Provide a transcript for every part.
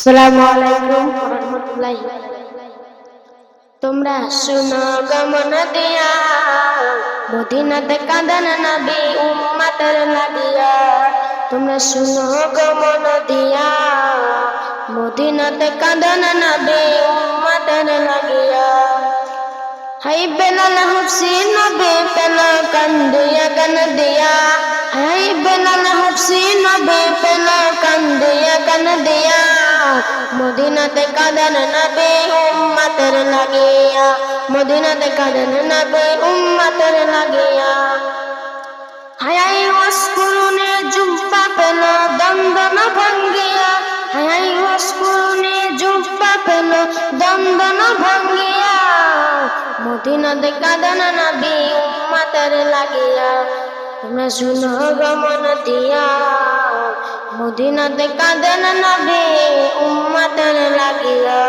আসসালামু আলাইকুম রহমতুল্লাহি তোমরা শুনো গমন দিয়া। মদিনাতে কাঁদন নবী, উম্মতের লাগিয়া তোমরা শুনো গমন দিয়া। মদিনাতে কাঁদন নবী, উম্মতের লাগিয়া হাই বেলাল হফসি নবী পেল কান্দিয়া কান দিয়া। হাই মদিনাতে কাঁদন নবী উম্মতের লাগিয়া। মদিনাতে কাঁদন নবী উম্মতের লাগিয়া। হাই ওয়াসকুরুনে জুব্বা পেল দন্দন ভঙ্গিয়া। হাই ওয়াসকুরুনে জুব্বা পেল দন্দন ভঙ্গিয়া। মদিনাতে কাঁদন নবী উম্মতের লাগিয়া। তোমরা শুনো গমন দিয়া। মদিনাতে কাঁদন নবী উম্মতের লাগিয়া।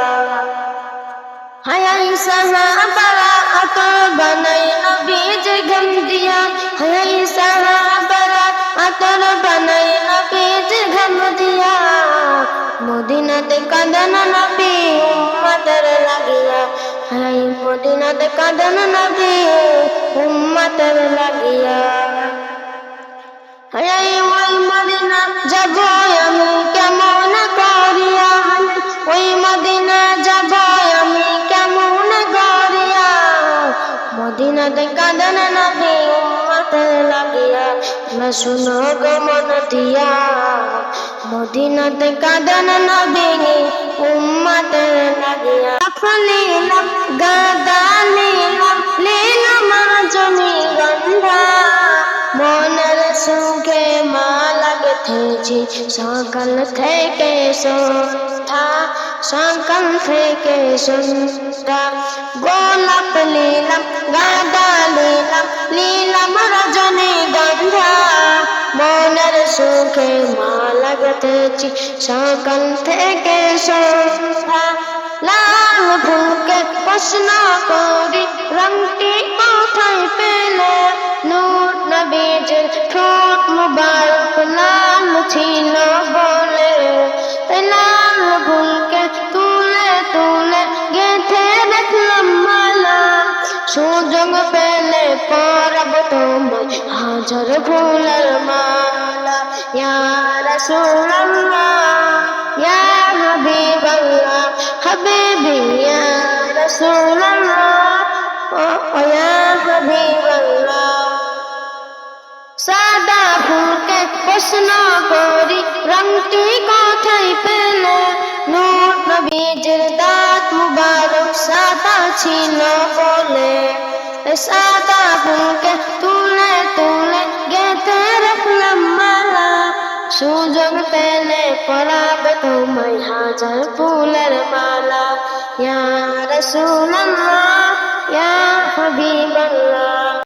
হায়াই সাহাবারা আতর বানাই নবী যে গম দিয়া। হায়াই সাহাবারা আতর বানাই নবী যে গম দিয়া। মদিনাতে কাঁদন নবী উম্মতের লাগিয়া। হাই মদিনাতে কাঁদন নবী উম্মতের লাগিয়া। হাই ওই মদিনা যাব মদিনাতে কাঁদন নবী উম্মতের লাগিয়া না শুনো গমন দিয়া। মদিনাতে কাঁদন নবী উম্মতের লাগিয়া। লিলাম গাদা লিলাম লিলাম জমি গন্ধা। মনের সুখে মালা গেথেছি সকাল থেকে সন্ধ্যা। সকাল থেকে সন্ধ্যা গোলাপ লিলাম গাদা লিলাম লিলাম রজনী গন্ধা। মনের সুখে মালা গেথেছি, সকাল থেকে সন্ধ্যা লাল ফুলকে প্রশ্ন করি রংটি কোথায় পেলে? নূর নবীজের ঠোঁট মুবারক তোমায় হাজার ফুলের মালা। ইয়া রাসূলুল্লাহ, ইয়া হাবিবাল্লাহ, হাবিবি, ইয়া রাসূলুল্লাহ, ও ইয়া হাবিবাল্লাহ। সাদা ফুলকে প্রশ্ন করি, রংটি কোথায় পেলে? নূর নবীজের দাঁত মুবারক সাদা ছিল বলে। সাদা ফুলকে তুলে তুলে গেতে রাখলাম মালা সুযোগ পেলে পড়াবে তোমায় হাজার ফুলের মালা ইয়া রাসূলুল্লাহ ইয়া হাবিবাল্লাহ